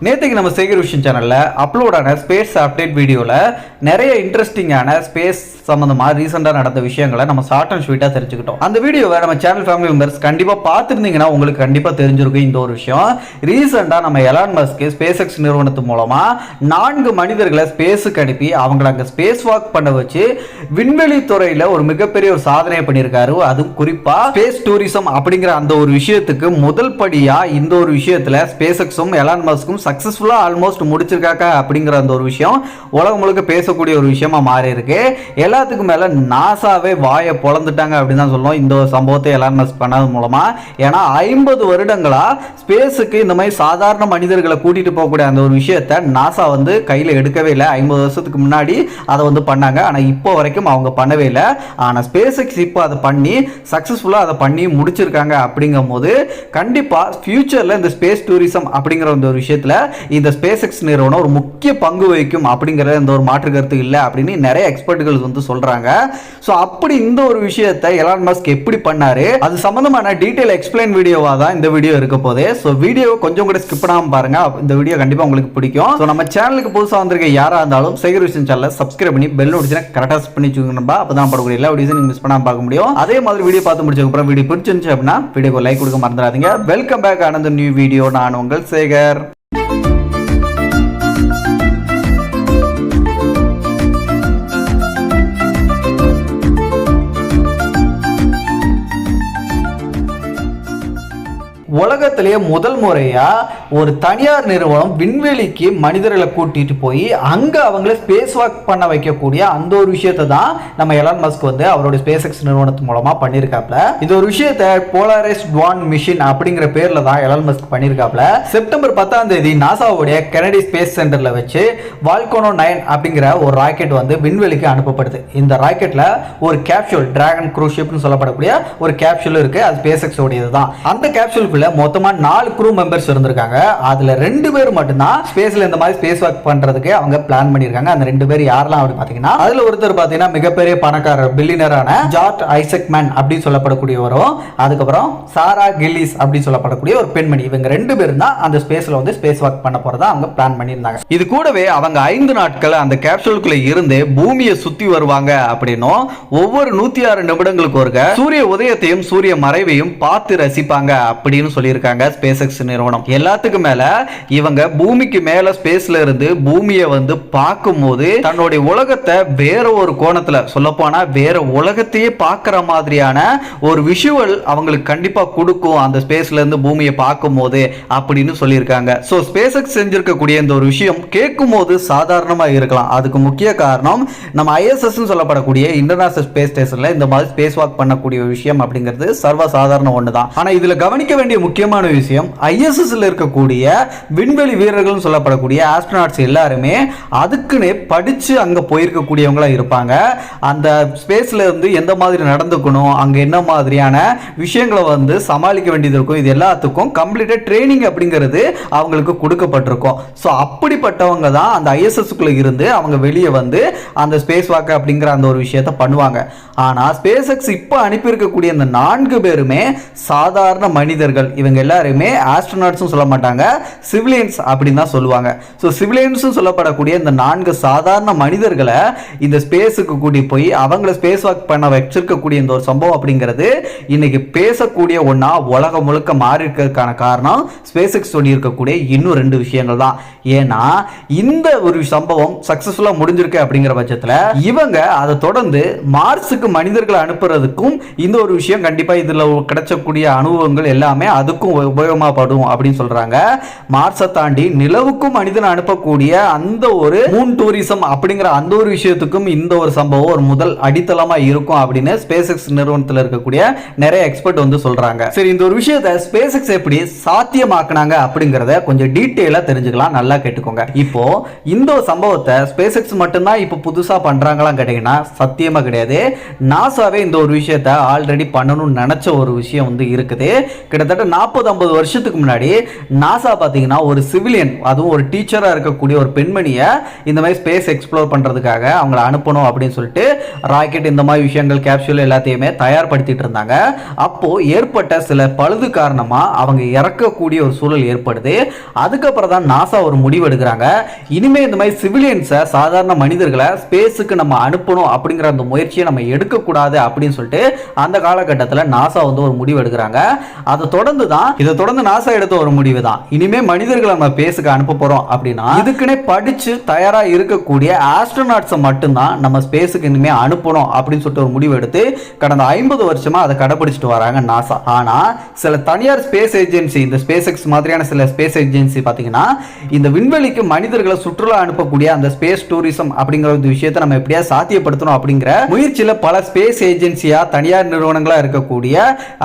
நேற்றுக்கு நம்ம சேகர் விஷன் சேனலில் அப்லோடான ஸ்பேஸ் அப்டேட் வீடியோவில் நிறைய இன்ட்ரெஸ்டிங்கான ஸ்பேஸ் சம்மந்தமாக ரீசெண்டாக நடந்த விஷயங்களை நம்ம ஷார்ட் அண்ட் ஸ்வீட்டாக தெரிஞ்சுக்கிட்டோம். அந்த வீடியோவை நம்ம சேனல் ஃபேமிலி மெம்பர்ஸ் கண்டிப்பாக பார்த்துருந்தீங்கன்னா உங்களுக்கு கண்டிப்பாக தெரிஞ்சிருக்கும் இந்த ஒரு விஷயம். ரீசெண்டாக நம்ம எலான் மஸ்க்கு ஸ்பேஸ் எக்ஸ் நிறுவனத்து மூலமாக நான்கு மனிதர்களை ஸ்பேஸுக்கு அனுப்பி அவங்கள அங்கே ஸ்பேஸ் வாக் பண்ண வச்சு விண்வெளி துறையில் ஒரு மிகப்பெரிய ஒரு சாதனை பண்ணியிருக்காரு. அதுவும் குறிப்பாக ஸ்பேஸ் டூரிசம் அப்படிங்கிற அந்த ஒரு விஷயத்துக்கு முதல் படியாக இந்த ஒரு விஷயத்தில் ஸ்பேஸ் எக்ஸும் எலான் மஸ்க்கும் சக்ஸஸ்ஃபுல்லாக ஆல்மோஸ்ட் முடிச்சிருக்காங்க அப்படிங்கிற அந்த ஒரு விஷயம் உலகம் முழுக்க பேசக்கூடிய ஒரு விஷயமா மாறி இருக்கு எல்லாத்துக்கும் மேலே நாசாவே வாயை பொழந்துட்டாங்க அப்படின்னு தான் சொல்லுவோம் இந்த ஒரு சம்பவத்தை எலான் மஸ்க் பண்ணது மூலமா. ஏன்னா ஐம்பது வருடங்களா ஸ்பேஸுக்கு இந்த மாதிரி சாதாரண மனிதர்களை கூட்டிட்டு போகக்கூடிய அந்த ஒரு விஷயத்த நாசா வந்து கையில் எடுக்கவே இல்லை. ஐம்பது வருஷத்துக்கு முன்னாடி அதை வந்து பண்ணாங்க. ஆனால் இப்போ வரைக்கும் அவங்க பண்ணவே இல்லை. ஆனால் ஸ்பேஸ் எக்ஸ் இப்போ அதை பண்ணி சக்ஸஸ்ஃபுல்லாக அதை பண்ணி முடிச்சிருக்காங்க அப்படிங்கும் போது கண்டிப்பாக ஃப்யூச்சரில் இந்த ஸ்பேஸ் டூரிசம் அப்படிங்கிற அந்த ஒரு விஷயத்தில் இந்த ஸ்பேஸ் எக்ஸ் நிறுவனம் ஒரு முக்கிய பங்கு வகிக்கும் அப்படிங்கிற இந்த ஒரு மாற்று கருத்து இல்லை அப்படின்னு நிறைய எக்ஸ்பர்ட்டுகள் வந்து சொல்கிறாங்க ஸோ அப்படி இந்த ஒரு விஷயத்தை எலான் மஸ்க் எப்படி பண்ணாரு? அது சம்பந்தமான டீட்டெயில் எக்ஸ்பிளைன் வீடியோவாக தான் இந்த வீடியோ இருக்க போதே ஸோ வீடியோ கொஞ்சம் கூட ஸ்கிப் பண்ணாமல் பாருங்க. இந்த வீடியோ கண்டிப்பாக உங்களுக்கு பிடிக்கும். ஸோ நம்ம சேனலுக்கு புதுசாக வந்திருக்க யாராக இருந்தாலும் சேகர் விஷயம் சேனலை சப்ஸ்கிரைப் பண்ணி பெல் நோட்டிச்சுனா கரெக்டாக செட் பண்ணி வச்சுக்கணும்பா அப்போ தான் படக்கூடிய எல்லா வீடியோஸும் நீங்கள் மிஸ் பண்ணாமல் பார்க்க முடியும். அதே மாதிரி வீடியோ பார்த்து முடிச்சதுக்கப்புறம் வீடியோ பிடிச்சிருந்துச்சு அப்படின்னா வீடியோக்கு லைக் கொடுக்க மறந்துடாதீங்க. Welcome back Anand new video நான் உங்கள் சேகர் ಒಳಗ உலகத்திலேயே முதல் முறையாக ஒரு தனியார் நிறுவனம் விண்வெளிக்கு மனிதர்களை கூட்டிகிட்டு போய் அங்கே அவங்கள ஸ்பேஸ் வாக் பண்ண வைக்கக்கூடிய அந்த ஒரு விஷயத்தை தான் நம்ம எலான் மஸ்க் வந்து அவரோட ஸ்பேஸ் எக்ஸ் நிறுவனத்து மூலமாக பண்ணியிருக்காப்ல இது ஒரு விஷயத்தை போலாரைஸ் டுவான் மிஷின் அப்படிங்கிற பேரில் தான் எலான் மஸ்க் பண்ணியிருக்காப்ல செப்டம்பர் பத்தாம் தேதி நாசாவுடைய கெனடி ஸ்பேஸ் சென்டரில் வச்சு வால்கோனோ நைன் அப்படிங்கிற ஒரு ராக்கெட் வந்து விண்வெளிக்கு அனுப்பப்படுது. இந்த ராக்கெட்டில் ஒரு கேப்சூல் டிராகன் குரூஷிப்னு சொல்லப்படக்கூடிய ஒரு கேப்சூல் இருக்குது அது ஸ்பேஸ் எக்ஸ் உடையது தான். அந்த கேப்சூலுக்குள்ளே மொத்தமாக மொத்தமாக நாலு குரூ மெம்பர்ஸ் இருந்திருக்காங்க. அதுல ரெண்டு பேர் மட்டும்தான் ஸ்பேஸில் இந்த மாதிரி ஸ்பேஸ் ஒர்க் பண்ணுறதுக்கு அவங்க பிளான் பண்ணியிருக்காங்க. அந்த ரெண்டு பேர் யாரெல்லாம் அப்படி பார்த்தீங்கன்னா அதில் ஒருத்தர் பார்த்தீங்கன்னா மிகப்பெரிய பணக்காரர் பில்லினரான ஜார்ஜ் ஐசக் மேன் அப்படின்னு சொல்லப்படக்கூடியவரும் அதுக்கப்புறம் சாரா கில்லிஸ் அப்படின்னு சொல்லப்படக்கூடிய ஒரு பெண்மணி. இவங்க ரெண்டு பேரும் தான் அந்த ஸ்பேஸ்ல வந்து ஸ்பேஸ் ஒர்க் பண்ண போறதா அவங்க பிளான் பண்ணியிருந்தாங்க. இது கூடவே அவங்க ஐந்து நாட்கள் அந்த கேப்சூலுக்குள்ள இருந்து பூமியை சுத்தி வருவாங்க அப்படின்னும் ஒவ்வொரு நூத்தி ஆறு நிமிடங்களுக்கு ஒருக்க சூரிய உதயத்தையும் சூரிய மறைவையும் பார்த்து ரசிப்பாங்க அப்படின்னு சொல்லியிருக்காங்க. ஸ்பேஸ் எக்ஸ் நிறுவனம். எல்லாத்துக்கும் மேல இவங்க பூமிக்கு மேல ஸ்பேஸ்ல இருந்து பூமியை வந்து பார்க்கும்போது தன்னுடைய உலகத்தை வேற ஒரு கோணத்துல சொல்ல போனா வேற உலகத்தையே பார்க்குற மாதிரியான ஒரு விஷுவல் அவங்களுக்கு கண்டிப்பா கொடுக்கும் அந்த ஸ்பேஸ்ல இருந்து பூமியை பார்க்கும்போது அப்படின்னு சொல்லியிருக்காங்க. ஸோ ஸ்பேஸ் எக்ஸ் செஞ்சிருக்கக்கூடிய இந்த ஒரு விஷயம் கேட்கும் போது சாதாரணமாக இருக்கலாம். அதுக்கு முக்கிய காரணம் நம்ம ஐஎஸ்எஸ் சொல்லப்படக்கூடிய இன்டர்நேஷனல் ஸ்பேஸ் ஸ்டேஷன்ல இந்த மாதிரி ஸ்பேஸ் வாக் பண்ணக்கூடிய விஷயம் அப்படிங்கிறது சர்வ சாதாரண ஒன்று தான் ஆனால் இதுல கவனிக்க வேண்டிய முக்கியமான விஷயம் ஐஎஸ்எஸ்ல இருக்கக்கூடிய விண்வெளி வீரர்கள்னு சொல்லப்படக்கூடிய ஆஸ்ட்ரோனாட்ஸ் எல்லாருமே அதுக்குன்னு படித்து அங்கே போயிருக்கக்கூடியவங்களாக இருப்பாங்க. அந்த ஸ்பேஸில் இருந்து எந்த மாதிரி நடந்துக்கணும் அங்கே என்ன மாதிரியான விஷயங்களை வந்து சமாளிக்க வேண்டியது இருக்கும் இது எல்லாத்துக்கும் கம்ப்ளீட்டாக ட்ரைனிங் அப்படிங்கிறது அவங்களுக்கு கொடுக்கப்பட்டிருக்கும். ஸோ அப்படிப்பட்டவங்க தான் அந்த ஐஎஸ்எஸ்க்குள்ளே இருந்து அவங்க வெளியே வந்து அந்த ஸ்பேஸ் வாக்கு அப்படிங்கிற அந்த ஒரு விஷயத்த பண்ணுவாங்க. ஆனால் ஸ்பேஸ் எக்ஸ் இப்போ அனுப்பியிருக்கக்கூடிய அந்த நான்கு பேருமே சாதாரண மனிதர்கள். இவங்க எல்லாருமே ஆஸ்ட்ரோனாட்ஸும் சொல்ல மாட்டாங்க சிவிலியன்ஸ் அப்படின்னு தான் சொல்லுவாங்க. ஸோ சிவிலியன்ஸும் சொல்லப்படக்கூடிய இந்த நான்கு சாதாரண மனிதர்களை இந்த ஸ்பேஸுக்கு கூட்டி போய் அவங்கள ஸ்பேஸ் வாக் பண்ண வச்சிருக்கக்கூடிய இந்த ஒரு சம்பவம் அப்படிங்கிறது இன்னைக்கு பேசக்கூடிய ஒன்றா உலகம் முழுக்க மாறி இருக்கிறதுக்கான காரணம் ஸ்பேஸுக்கு சொல்லியிருக்கக்கூடிய இன்னும் ரெண்டு விஷயங்கள் தான். ஏன்னா இந்த ஒரு சம்பவம் சக்ஸஸ்ஃபுல்லாக முடிஞ்சிருக்கு அப்படிங்கிற பட்சத்தில் இவங்க அதை தொடர்ந்து மார்ஸுக்கு மனிதர்களை அனுப்புறதுக்கும் இந்த ஒரு விஷயம் கண்டிப்பாக இதில் கிடைச்சக்கூடிய அனுபவங்கள் எல்லாமே அதுக்கும் உபயோகமாகப்படும் அப்படின்னு சொல்றாங்க. மார்ஸை தாண்டி நிலவுக்கும் மனிதன் அனுப்பக்கூடிய அந்த ஒரு மூன் டூரிசம் அப்படிங்கிற அந்த ஒரு விஷயத்துக்கும் இந்த ஒரு சம்பவம் ஒரு முதல் அடித்தளமா இருக்கும் அப்படின்னு ஸ்பேஸ் எக்ஸ் நிறுவனத்தில் இருக்கக்கூடிய நிறைய எக்ஸ்பர்ட் வந்து சொல்றாங்க. சரி இந்த ஒரு விஷயத்தை ஸ்பேஸ் எக்ஸ் எப்படி சாத்தியமாக்குனாங்க அப்படிங்கிறத கொஞ்சம் டீட்டெயிலாக தெரிஞ்சுக்கலாம். நல்லா கேட்டுக்கோங்க. இப்போ இந்த ஒரு சம்பவத்தை ஸ்பேஸ் எக்ஸ் மட்டும்தான் இப்போ புதுசாக பண்றாங்களான்னு கேட்டீங்கன்னா சத்தியமா கிடையாது. நாசாவே இந்த ஒரு விஷயத்த ஆல்ரெடி பண்ணணும்னு நினச்ச ஒரு விஷயம் வந்து இருக்குது. கிட்டத்தட்ட நாற்பது நாற்பது ஐம்பது வருஷத்துக்கு முன்னாடி நாசா பார்த்தீங்கன்னா ஒரு சிவிலியன் அதுவும் ஒரு டீச்சராக இருக்கக்கூடிய ஒரு பெண்மணியை இந்த மாதிரி ஸ்பேஸ் எக்ஸ்ப்ளோர் பண்ணுறதுக்காக அவங்கள அனுப்பணும் அப்படின்னு சொல்லிட்டு ராக்கெட் இந்த மாதிரி விஷயங்கள் கேப்சூல் எல்லாத்தையுமே தயார்படுத்திட்டு இருந்தாங்க. அப்போது ஏற்பட்ட சில பழுது காரணமாக அவங்க இறக்கக்கூடிய ஒரு சூழல் ஏற்படுது. அதுக்கப்புறம் தான் நாசா ஒரு முடிவு எடுக்கிறாங்க. இனிமேல் இந்த மாதிரி சிவிலியன்ஸை சாதாரண மனிதர்களை ஸ்பேஸுக்கு நம்ம அனுப்பணும் அப்படிங்கிற அந்த முயற்சியை நம்ம எடுக்கக்கூடாது அப்படின்னு சொல்லிட்டு அந்த காலகட்டத்தில் நாசா வந்து ஒரு முடிவு எடுக்கிறாங்க. அதை தொடர்ந்து தான் இதை தொடர்ந்து நாசா எடுத்த ஒரு முடிவு தான் இனிமே மனிதர்களை நம்ம ஸ்பேஸுக்கு அனுப்ப போறோம் அப்படின்னா இதுக்குன்னே படிச்சு தயாரா இருக்கக்கூடிய ஆஸ்ட்ரோநாட்ஸை மட்டும்தான் நம்ம ஸ்பேஸுக்கு இனிமே அனுப்பணும் அப்படின்னு சொல்லிட்டு ஒரு முடிவு எடுத்து கடந்த ஐம்பது வருஷமா அதை கடைபிடிச்சிட்டு வராங்க நாசா ஆனா சில தனியார் ஸ்பேஸ் ஏஜென்சி இந்த ஸ்பேஸ் எக்ஸ் மாதிரியான சில ஸ்பேஸ் ஏஜென்சி பார்த்தீங்கன்னா இந்த விண்வெளிக்கு மனிதர்களை சுற்றுலா அனுப்பக்கூடிய அந்த ஸ்பேஸ் டூரிசம் அப்படிங்கிற ஒரு விஷயத்தை நம்ம எப்படியா சாத்தியப்படுத்தணும் அப்படிங்கிற முயற்சியில் பல ஸ்பேஸ் ஏஜென்சியா தனியார் நிறுவனங்களா இருக்கக்கூடிய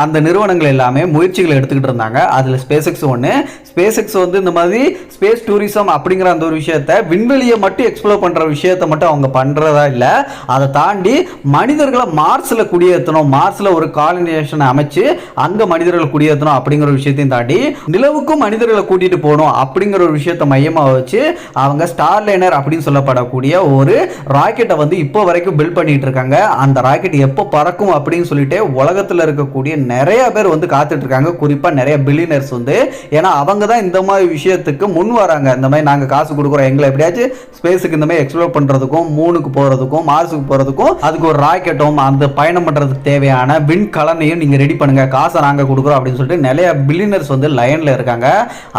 அந்த நிறுவனங்கள் எல்லாமே முயற்சிகளை எடுத்துக்கிட்டு இருந்தாங்க. அதில் ஸ்பேஸ் எக்ஸ் ஒன்று ஸ்பேஸ் எக்ஸ் வந்து இந்த மாதிரி ஸ்பேஸ் டூரிசம் அப்படிங்கிற அந்த ஒரு விஷயத்தை விண்வெளியை மட்டும் எக்ஸ்ப்ளோர் பண்ற விஷயத்தை மட்டும் அவங்க பண்றதா இல்லை. அதை தாண்டி மனிதர்களை மார்ஸில் குடியேற்றணும் மார்ஸில் ஒரு காலனேஷனை அமைச்சு அங்கே மனிதர்களை குடியேற்றணும் அப்படிங்கிற ஒரு விஷயத்தையும் தாண்டி நிலவுக்கும் மனிதர்களை கூட்டிகிட்டு போகணும் அப்படிங்கிற ஒரு விஷயத்தை மையமாக வச்சு அவங்க ஸ்டார் லைனர் அப்படின்னு சொல்லப்படக்கூடிய ஒரு ராக்கெட்டை வந்து இப்போ வரைக்கும் பில்ட் பண்ணிட்டு இருக்காங்க. அந்த ராக்கெட் எப்போ பறக்கும் அப்படின்னு சொல்லிட்டு உலகத்தில் இருக்கக்கூடிய நிறைய பேர் வந்து காத்துட்டு இருக்காங்க. நிறைய நிறைய பில்லினர்ஸ் வந்து ஏன்னா அவங்க தான் இந்த மாதிரி விஷயத்துக்கு முன் வராங்க. இந்த மாதிரி நாங்கள் காசு கொடுக்குறோம். எங்களை எப்படியாச்சும் ஸ்பேஸுக்கு இந்த மாதிரி எக்ஸ்ப்ளோர் பண்ணுறதுக்கும் மூணுக்கு போகிறதுக்கும் மார்ஸுக்கு போகிறதுக்கும் அதுக்கு ஒரு ராக்கெட்டும் அந்த பயணம் பண்ணுறதுக்கு தேவையான விண்கலனையும் நீங்கள் ரெடி பண்ணுங்க. காசை நாங்கள் கொடுக்குறோம் அப்படின்னு சொல்லிட்டு நிறைய பில்லினர்ஸ் வந்து லைனில் இருக்காங்க.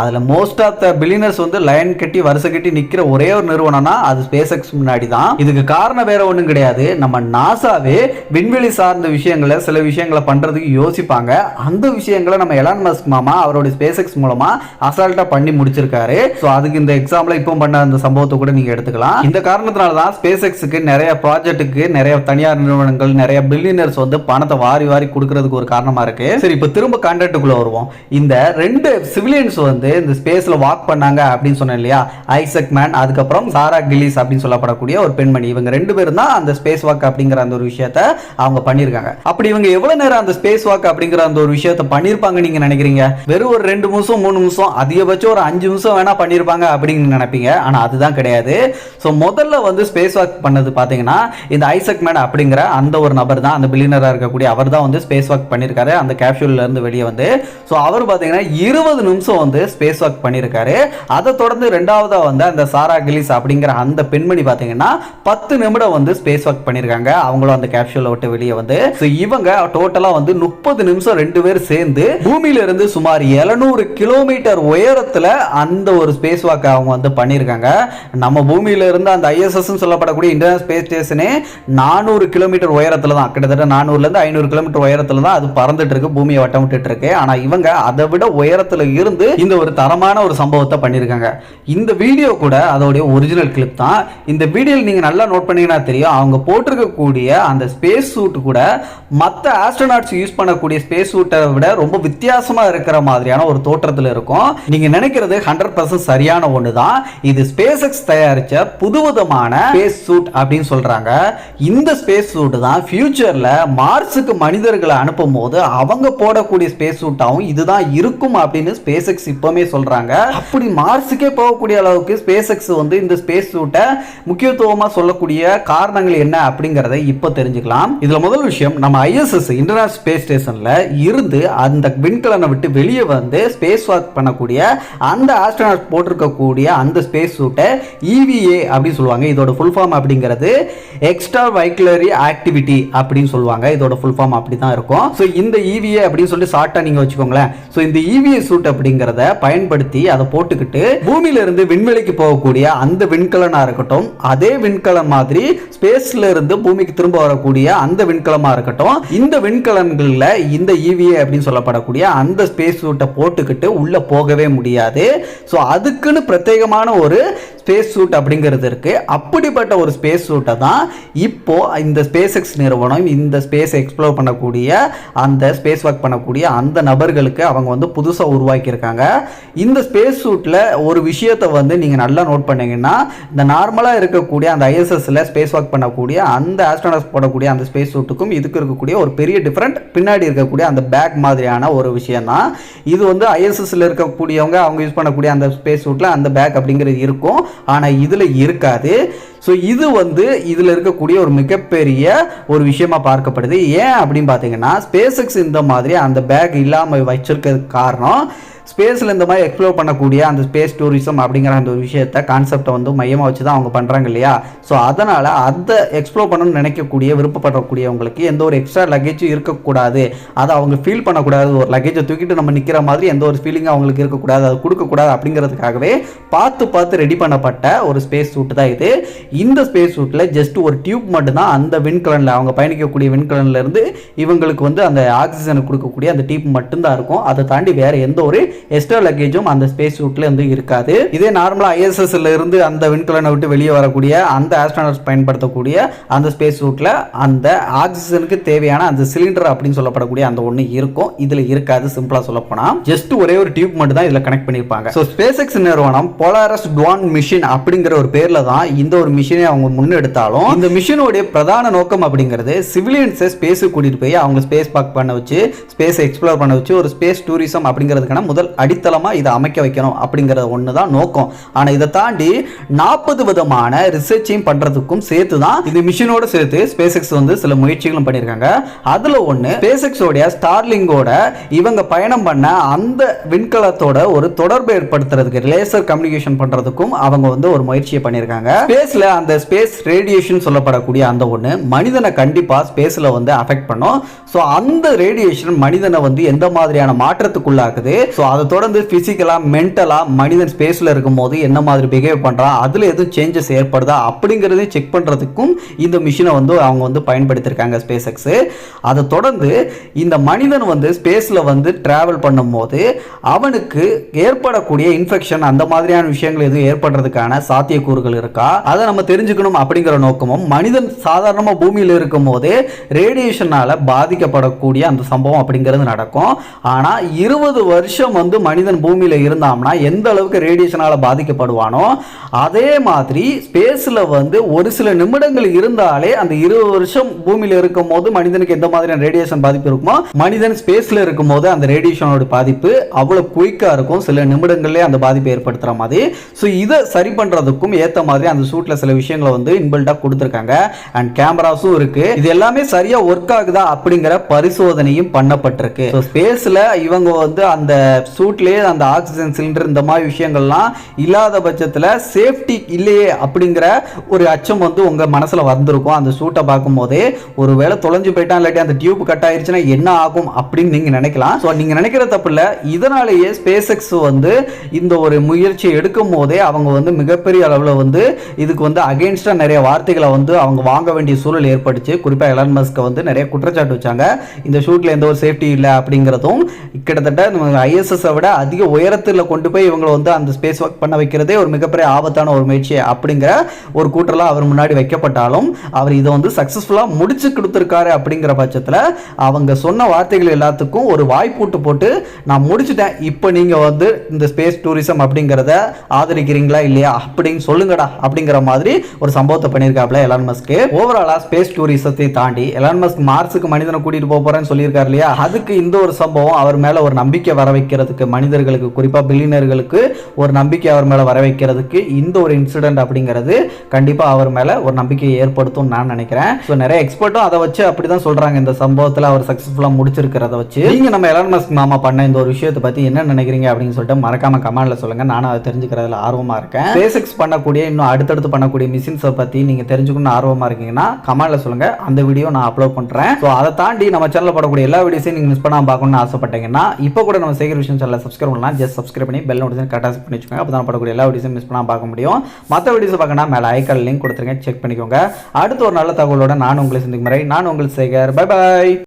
அதில் மோஸ்ட் ஆஃப் த பில்லினர்ஸ் வந்து லைன் கட்டி வரிசை கட்டி நிற்கிற ஒரே ஒரு நிறுவனம்னா அது ஸ்பேஸ் எக்ஸ் முன்னாடி தான் இதுக்கு காரணம் வேற ஒன்றும் கிடையாது. நம்ம நாசாவே விண்வெளி சார்ந்த விஷயங்களை சில விஷயங்களை பண்ணுறதுக்கு யோசிப்பாங்க. அந்த விஷயங்களை நம்ம எலான் மஸ்க் மாமா அவருடைய ஸ்பேஸ் எக்ஸ் மூலமா அசால்ட்டா பண்ணி முடிச்சிருக்காரு. ஸோ அதுக்கு இந்த எக்ஸாம்பிள் இப்போ பண்ண அந்த சம்பவத்தை கூட நீங்க எடுத்துக்கலாம். இந்த காரணத்தினால தான் ஸ்பேஸ் எக்ஸுக்கு நிறைய ப்ராஜெக்ட்டுக்கு நிறைய தனியார் நிறுவனங்கள் நிறைய பில்லியனர்ஸ் வந்து பணத்தை வாரி வாரி கொடுக்கறதுக்கு ஒரு காரணமா இருக்கு. சரி இப்போ திரும்ப கண்டென்ட்டுக்குள்ள வருவோம். இந்த ரெண்டு சிவிலியன்ஸ் வந்து இந்த ஸ்பேஸ்ல வாக் பண்ணாங்க அப்படின்னு சொன்னேன் இல்லையா? ஐசக் மேன் அதுக்கப்புறம் சாரா கில்லிஸ் அப்படின்னு சொல்லப்படக்கூடிய ஒரு பெண்மணி. இவங்க ரெண்டு பேரும் தான் அந்த ஸ்பேஸ் வாக் அப்படிங்கிற அந்த ஒரு விஷயத்த அவங்க பண்ணியிருக்காங்க. அப்படி இவங்க எவ்வளவு நேரம் அந்த ஸ்பேஸ் வாக் அப்படிங்கிற அந்த ஒரு விஷயத்த பண்ணியிருப்பாங்க நீங்க நினைக்கிறீங்க? நினைக்கிறீங்க? வெறும் ஒரு ரெண்டு நிமிஷம் மூணு நிமிஷம் அதிகபட்சம் ஒரு அஞ்சு நிமிஷம் வேணா பண்ணியிருப்பாங்க அப்படின்னு நினைப்பீங்க. ஆனா அதுதான் கிடையாது. ஸோ முதல்ல வந்து ஸ்பேஸ் வாக் பண்ணது பார்த்தீங்கன்னா இந்த ஐசக் மேன் அப்படிங்கிற அந்த ஒரு நபர் தான் அந்த பில்லியனராக இருக்கக்கூடிய அவர் தான் வந்து ஸ்பேஸ் வாக் பண்ணியிருக்காரு அந்த கேப்சூல்ல இருந்து வெளியே வந்து ஸோ அவர் பார்த்தீங்கன்னா இருபது நிமிஷம் வந்து ஸ்பேஸ் வாக் பண்ணியிருக்காரு அதை தொடர்ந்து ரெண்டாவதா வந்து அந்த சாரா கிலிஸ் அப்படிங்கிற அந்த பெண்மணி பார்த்தீங்கன்னா பத்து நிமிடம் வந்து ஸ்பேஸ் வாக் பண்ணியிருக்காங்க அவங்களும் அந்த கேப்சூலை விட்டு வெளியே வந்து ஸோ இவங்க டோட்டலாக வந்து முப்பது நிமிஷம் ரெண்டு பேர் சேர்ந்து பூமியில இருந்து சுமார் 700 கிலோமீட்டர் உயரத்தில் அந்த ஒரு ஸ்பேஸ் வாக்கை அவங்க வந்து பண்ணியிருக்காங்க. நம்ம பூமியில இருந்து அந்த ஐஎஸ்எஸ்ன்னு சொல்லப்படக்கூடிய இன்டர்நேஷனல் ஸ்பேஸ் ஸ்டேஷனே நானூறு கிலோமீட்டர் உயரத்தில் தான். கிட்டத்தட்ட நானூறுலேருந்து ஐநூறு கிலோமீட்டர் உயரத்தில் தான் அது பறந்துட்டு இருக்கு பூமியை வட்டம் விட்டுட்டு இருக்கு. ஆனால் இவங்க அதை விட உயரத்தில் இருந்து இந்த ஒரு தரமான ஒரு சம்பவத்தை பண்ணியிருக்காங்க. இந்த வீடியோ கூட அதோடைய ஒரிஜினல் கிளிப் தான். இந்த வீடியோவில் நீங்கள் நல்லா நோட் பண்ணீங்கன்னா தெரியும் அவங்க போட்டிருக்கக்கூடிய அந்த ஸ்பேஸ் சூட் கூட மற்ற ஆஸ்ட்ரோநாட்ஸ் யூஸ் பண்ணக்கூடிய ஸ்பேஸ் சூட்டை விட ரொம்ப வித்தியாசமாக இருக்கிற மாதிரியான ஒரு தோற்றத்தில் இருக்கும். நீங்கள் நினைக்கிறது ஹண்ட்ரட் பர்சன்ட் சரியான ஒன்று தான் இது ஸ்பேஸ் எக்ஸ் தயாரித்த புதுவிதமான ஸ்பேஸ் சூட் அப்படின்னு சொல்கிறாங்க இந்த ஸ்பேஸ் சூட் தான் ஃபியூச்சரில் மார்ஸுக்கு மனிதர்களை அனுப்பும் போது அவங்க போடக்கூடிய ஸ்பேஸ் சூட்டாகவும் இதுதான் இருக்கும் அப்படின்னு ஸ்பேஸ் எக்ஸ் இப்போவுமே சொல்கிறாங்க அப்படி மார்ஸுக்கே போகக்கூடிய அளவுக்கு ஸ்பேஸ் எக்ஸ் வந்து இந்த ஸ்பேஸ் சூட்டை முக்கியத்துவமாக சொல்லக்கூடிய காரணங்கள் என்ன அப்படிங்கிறத இப்போ தெரிஞ்சுக்கலாம். இதில் முதல் விஷயம் நம்ம ஐஎஸ்எஸ் இன்டர்நேஷனல் ஸ்பேஸ் ஸ்டேஷனில் இருந்து அந்த விண்கலனை விட்டு வெளியே வந்து ஸ்பேஸ் வாக் பண்ணக்கூடிய அந்த ஆஸ்ட்ரோனாட் போட்டிருக்கக்கூடிய அந்த ஸ்பேஸ் சூட்டை இவிஏ அப்படின்னு சொல்லுவாங்க. இதோட ஃபுல் ஃபார்ம் அப்படிங்கிறது எக்ஸ்ட்ரா வைக்குலரி ஆக்டிவிட்டி அப்படின்னு சொல்லுவாங்க. இதோட ஃபுல் ஃபார்ம் அப்படி தான் இருக்கும். ஸோ இந்த இவிஏ அப்படின்னு சொல்லி ஷார்ட்டாக நீங்கள் வச்சுக்கோங்களேன். ஸோ இந்த இவிஏ சூட் அப்படிங்கிறத பயன்படுத்தி அதை போட்டுக்கிட்டு பூமியில இருந்து விண்வெளிக்கு போகக்கூடிய அந்த விண்கலனா இருக்கட்டும் அதே விண்கலம் மாதிரி ஸ்பேஸ்ல இருந்து பூமிக்கு திரும்ப வரக்கூடிய அந்த விண்கலமாக இருக்கட்டும் இந்த விண்கலன்களில் இந்த இவிஏ அப்படின்னு சொல்லப்படக்கூடிய அந்த ஸ்பேஸ் சூட்டை போட்டுக்கிட்டு உள்ள போகவே முடியாது. ஸோ அதுக்குன்னு பிரத்யேகமான ஒரு ஸ்பேஸ் சூட் அப்படிங்கிறது இருக்குது அப்படிப்பட்ட ஒரு ஸ்பேஸ் சூட்டை தான் இப்போது இந்த ஸ்பேஸ் எக்ஸ் நிறுவனம் இந்த ஸ்பேஸ் எக்ஸ்ப்ளோர் பண்ணக்கூடிய அந்த ஸ்பேஸ் ஒர்க் பண்ணக்கூடிய அந்த நபர்களுக்கு அவங்க வந்து புதுசாக உருவாக்கியிருக்காங்க. இந்த ஸ்பேஸ் சூட்டில் ஒரு விஷயத்தை வந்து நீங்கள் நல்லா நோட் பண்ணிங்கன்னா இந்த நார்மலாக இருக்கக்கூடிய அந்த ஐஎஸ்எஸ்ல ஸ்பேஸ் ஒர்க் பண்ணக்கூடிய அந்த ஆஸ்ட்ரானஸ் போடக்கூடிய அந்த ஸ்பேஸ் சூட்டுக்கும் இதுக்கு இருக்கக்கூடிய ஒரு பெரிய டிஃப்ரெண்ட் பின்னாடி இருக்கக்கூடிய அந்த பேக் மாதிரியான ஒரு விஷயம் தான். இது வந்து ஐஎஸ்எஸ்ல இருக்கக்கூடியவங்க அவங்க யூஸ் பண்ணக்கூடிய அந்த ஸ்பேஸ் சூட்டில் அந்த பேக் அப்படிங்கிறது இருக்கும். ஆனால் இதில் இருக்காது. ஸோ இது வந்து இதில் இருக்கக்கூடிய ஒரு மிகப்பெரிய ஒரு விஷயமா பார்க்கப்படுது. ஏன் அப்படின்னு பார்த்தீங்கன்னா ஸ்பேஸக்ஸ் இந்த மாதிரி அந்த பேக் இல்லாமல் வச்சிருக்கிறதுக்கு காரணம் ஸ்பேஸில் இந்த மாதிரி எக்ஸ்ப்ளோர் பண்ணக்கூடிய அந்த ஸ்பேஸ் டூரிசம் அப்படிங்கிற அந்த விஷயத்தை கான்செப்டை வந்து மையமாக வச்சு தான் அவங்க பண்ணுறாங்க இல்லையா? ஸோ அதனால் அதை எக்ஸ்ப்ளோர் பண்ணணும்னு நினைக்கக்கூடிய விருப்பப்படக்கூடியவங்களுக்கு எந்த ஒரு எக்ஸ்ட்ரா லக்கேஜும் இருக்கக்கூடாது. அதை அவங்க ஃபீல் பண்ணக்கூடாது. ஒரு லக்கேஜை தூக்கிட்டு நம்ம நிற்கிற மாதிரி எந்த ஒரு ஃபீலிங்கும் அவங்களுக்கு இருக்கக்கூடாது. அது கொடுக்கக்கூடாது அப்படிங்கிறதுக்காகவே பார்த்து பார்த்து ரெடி பண்ணப்பட்ட ஒரு ஸ்பேஸ் சூட்டு தான் இது. இந்த ஸ்பேஸ் சூட்டில் ஜஸ்ட் ஒரு டியூப் மட்டும்தான் அந்த விண்கலனில் அவங்க பயணிக்கக்கூடிய விண்கலன்லேருந்து இவங்களுக்கு வந்து அந்த ஆக்சிஜனை கொடுக்கக்கூடிய அந்த டியூப் மட்டும்தான் இருக்கும். அதை தாண்டி வேறு எந்த ஒரு எக்ஸ்ட்ரா லக்கேஜும் அந்த ஸ்பேஸ் சூட்டில் வந்து இருக்காது. இதே நார்மலாக ஐஎஸ்எஸ்ல இருந்து அந்த விண்கலனை விட்டு வெளியே வரக்கூடிய அந்த ஆஸ்ட்ரானட்ஸ் பயன்படுத்தக்கூடிய அந்த ஸ்பேஸ் சூட்டில் அந்த ஆக்சிஜனுக்கு தேவையான அந்த சிலிண்டர் அப்படின்னு சொல்லப்படக்கூடிய அந்த ஒன்று இருக்கும். இதில் இருக்காது சிம்பிளாக சொல்லப்போனால் ஜஸ்ட் ஒரே ஒரு டியூப் மட்டும் தான் இதில் கனெக்ட் பண்ணியிருப்பாங்க. ஸோ ஸ்பேஸ் எக்ஸ் நிறுவனம் போலாரஸ் டுவான் மிஷின் அப்படிங்கிற ஒரு பேரில் தான் இந்த ஒரு மிஷின் அவங்க முன்னெடுத்தாலும் இந்த மிஷினோடைய பிரதான நோக்கம் அப்படிங்கிறது சிவிலியன்ஸை ஸ்பேஸுக்கு கூட்டிட்டு போய் அவங்க ஸ்பேஸ் பார்க் பண்ண வச்சு ஸ்பேஸ் எக்ஸ்ப்ளோர் பண்ண வச்சு ஒரு ஸ்பேஸ் டூரிசம் அப்படிங்கிறதுக்கான முதல் அடித்தளமாக இதை அமைக்க வைக்கணும் அப்படிங்கிறது ஒன்று தான் நோக்கம். ஆனால் இதை தாண்டி நாற்பது விதமான ரிசர்ச்சையும் பண்ணுறதுக்கும் சேர்த்து தான் இந்த மிஷினோட சேர்த்து ஸ்பேஸ் எக்ஸ் வந்து சில முயற்சிகளும் பண்ணியிருக்காங்க. அதில் ஒன்று ஸ்பேஸ் எக்ஸோடைய ஸ்டார்லிங்கோட இவங்க பயணம் பண்ண அந்த விண்கலத்தோட ஒரு தொடர்பு ஏற்படுத்துறதுக்கு லேசர் கம்யூனிகேஷன் பண்ணுறதுக்கும் அவங்க வந்து ஒரு முயற்சியை பண்ணியிருக்காங்க. ஸ்பேஸில் அந்த ஸ்பேஸ் ரேடியேஷன் சொல்லப்படக்கூடிய அந்த ஒன்று மனிதனை கண்டிப்பாக ஸ்பேஸில் வந்து அஃபெக்ட் பண்ணும். ஸோ அந்த ரேடியேஷன் மனிதனை வந்து எந்த மாதிரியான மாற்றத்துக்குள்ளாக்குது? ஸோ அதை தொடர்ந்து ஃபிசிக்கலாக மென்டலாக மனிதன் ஸ்பேஸில் இருக்கும்போது என்ன மாதிரி பிஹேவ் பண்ணுறான் அதில் எதுவும் சேஞ்சஸ் ஏற்படுதா? அப்படிங்கிறதையும் செக் பண்ணுறதுக்கும் இந்த மிஷினை வந்து அவங்க வந்து பயன்படுத்தியிருக்காங்க ஸ்பேஸ் எக்ஸு அதை தொடர்ந்து இந்த மனிதன் வந்து ஸ்பேஸில் வந்து ட்ராவல் பண்ணும்போது அவனுக்கு ஏற்படக்கூடிய இன்ஃபெக்ஷன் அந்த மாதிரியான விஷயங்கள் எதுவும் ஏற்படுறதுக்கான சாத்தியக்கூறுகள் இருக்கா? அதை நம்ம தெரிஞ்சுக்கணும் அப்படிங்கிற நோக்கமும் மனிதன் சாதாரணமாக பூமியில் இருக்கும் போதே ரேடியேஷனால் பாதிக்கப்படக்கூடிய அந்த சம்பவம் அப்படிங்கிறது நடக்கும். ஆனால் இருபது வருஷம் வந்து மனிதன் பூமியில் இருந்தாம்னா எந்த அளவுக்கு ரேடியேஷனால் பாதிக்கப்படுவானோ அதே மாதிரி ஸ்பேஸில் வந்து ஒரு சில நிமிடங்கள் இருந்தாலே அந்த இருபது வருஷம் பூமியில் இருக்கும் போது மனிதனுக்கு எந்த மாதிரியான ரேடியேஷன் பாதிப்பு இருக்குமோ மனிதன் ஸ்பேஸில் இருக்கும் போது அந்த ரேடியேஷனோட பாதிப்பு அவ்வளோ குயிக்காக இருக்கும். சில நிமிடங்கள்லேயே அந்த பாதிப்பை ஏற்படுத்துகிற மாதிரி. ஸோ இதை சரி பண்ணுறதுக்கும் ஏற்ற மாதிரி அந்த சூட்டில் சில விஷயங்களை வந்து இன்பில்டாக கொடுத்துருக்காங்க. அண்ட் கேமராஸும் இருக்கு. இது எல்லாமே சரியா ஒர்க் ஆகுதா அப்படிங்கிற பரிசோதனையும் பண்ணப்பட்டிருக்கு. ஸோ ஸ்பேஸில் இவங்க வந்து அந்த சூட்லேயே அந்த ஆக்சிஜன் சிலிண்டர் இந்த மாதிரி விஷயங்கள்லாம் இல்லாத பட்சத்தில் சேஃப்டி இல்லையே அப்படிங்கிற ஒரு அச்சம் வந்து உங்கள் மனசில் வந்திருக்கும். அந்த சூட்டை பார்க்கும்போதே ஒரு வேளை தொலைஞ்சு போயிட்டான் இல்லாட்டி அந்த டியூப் கட் ஆயிடுச்சுன்னா என்ன ஆகும் அப்படின்னு நீங்கள் நினைக்கலாம். ஸோ நீங்கள் நினைக்கிற தப்பு இல்லை இதனாலேயே ஸ்பேஸ் எக்ஸ் வந்து இந்த ஒரு முயற்சியை எடுக்கும் போதே அவங்க வந்து மிகப்பெரிய அளவில் வந்து இதுக்கு வந்து அகெயின்ஸ்டாக நிறைய வார்த்தைகளை வந்து அவங்க வாங்க வேண்டிய சூழல் ஏற்பட்டுச்சு. குறிப்பாக எலான் மஸ்கை வந்து நிறைய குற்றச்சாட்டு வச்சாங்க. இந்த ஷூட்டில் எந்த ஒரு சேஃப்டி இல்லை அப்படிங்கிறதும் கிட்டத்தட்ட ஐஎஸ்எஸ்ஸை விட அதிக உயரத்தில் கொண்டு போய் இவங்களை வந்து அந்த ஸ்பேஸ் ஒர்க் பண்ண வைக்கிறதே ஒரு மிகப்பெரிய ஆபத்தான ஒரு முயற்சி அப்படிங்கிற ஒரு கூட்டலாம் அவர் முன்னாடி வைக்கப்பட்டாலும் அவர் இதை வந்து சக்ஸஸ்ஃபுல்லாக முடிச்சு கொடுத்துருக்காரு அப்படிங்கிற பட்சத்தில் அவங்க சொன்ன வார்த்தைகள் எல்லாத்துக்கும் ஒரு வாய்ப்பூட்டு போட்டு நான் முடிச்சுட்டேன். இப்போ நீங்கள் வந்து இந்த ஸ்பேஸ் டூரிசம் அப்படிங்கிறத ஆதரிக்கிறீங்களா இல்லையா? அப்படின்னு சொல்லுங்கடா. அப்படிங்கிற மாதிரி ஒரு சம்பவத்தை பண்ணியிருக்காப்ல எலான் மஸ்க்கு ஓவராலாக ஸ்பேஸ் டூரிசத்தை தாண்டி எலான் மஸ்க் மார்ஸுக்கு மனிதனை கூட்டிட்டு போக போறேன்னு சொல்லியிருக்காரு இல்லையா? அதுக்கு இந்த ஒரு சம்பவம் அவர் மேல ஒரு நம்பிக்கை வர வைக்கிறதுக்கு மனிதர்களுக்கு குறிப்பா பில்லியனர்களுக்கு ஒரு நம்பிக்கை அவர் மேல வர வைக்கிறதுக்கு இந்த ஒரு இன்சிடென்ட் அப்படிங்கிறது கண்டிப்பா அவர் மேல ஒரு நம்பிக்கையை ஏற்படுத்தும் நான் நினைக்கிறேன். ஸோ நிறைய எக்ஸ்பர்ட்டும் அதை வச்சு அப்படிதான் சொல்றாங்க. இந்த சம்பவத்தில் அவர் சக்சஸ்ஃபுல்லா முடிச்சிருக்கிறத வச்சு. நீங்க நம்ம எலான் மஸ்க் மாமா பண்ண இந்த ஒரு விஷயத்தை பத்தி என்ன நினைக்கிறீங்க அப்படின்னு சொல்லிட்டு மறக்காம கமெண்ட்ல சொல்லுங்க. நானும் அதை தெரிஞ்சுக்கிறதுல ஆர்வமா இருக்கேன். பேசிக்ஸ் பண்ணக்கூடிய இன்னும் அடுத்தடுத்து பண்ணக்கூடிய மிஷின்ஸை பற்றி நீங்கள் தெரிஞ்சுக்கணும்னு ஆர்வமாக இருக்கீங்கன்னா கமெண்ட்ல சொல்லுங்கள் அந்த வீடியோ நான் அப்லோட் பண்ணுறேன் ஸோ அதை தாண்டி நம்ம சேனலில் போடக்கூடிய எல்லா வீடியோஸையும் நீங்கள் மிஸ் பண்ணாமல் பார்க்கணும்னு ஆசைப்பட்டீங்கன்னா இப்போ கூட நம்ம சேகர் விஷயம் சேனலில் சப்ஸ்கிரைப் பண்ணலாம் ஜஸ்ட் சப்ஸ்கிரைப் பண்ணி பெல் நோட்டிஸ் கரெக்டாக பண்ணி வச்சுக்கோங்க. அப்போ தான் போடக்கூடிய எல்லா வீடியோஸையும் மிஸ் பண்ணாமல் பார்க்க முடியும். மற்ற வீடியோஸ் பார்க்கணும் மேலே ஐக்கால் லிங்க் கொடுத்துருங்க. செக் பண்ணிக்கோங்க. அடுத்து ஒரு நல்ல தகவலோட நான் உங்களை சந்திக்கும் முறை நான் உங்கள் சேகர். Bye bye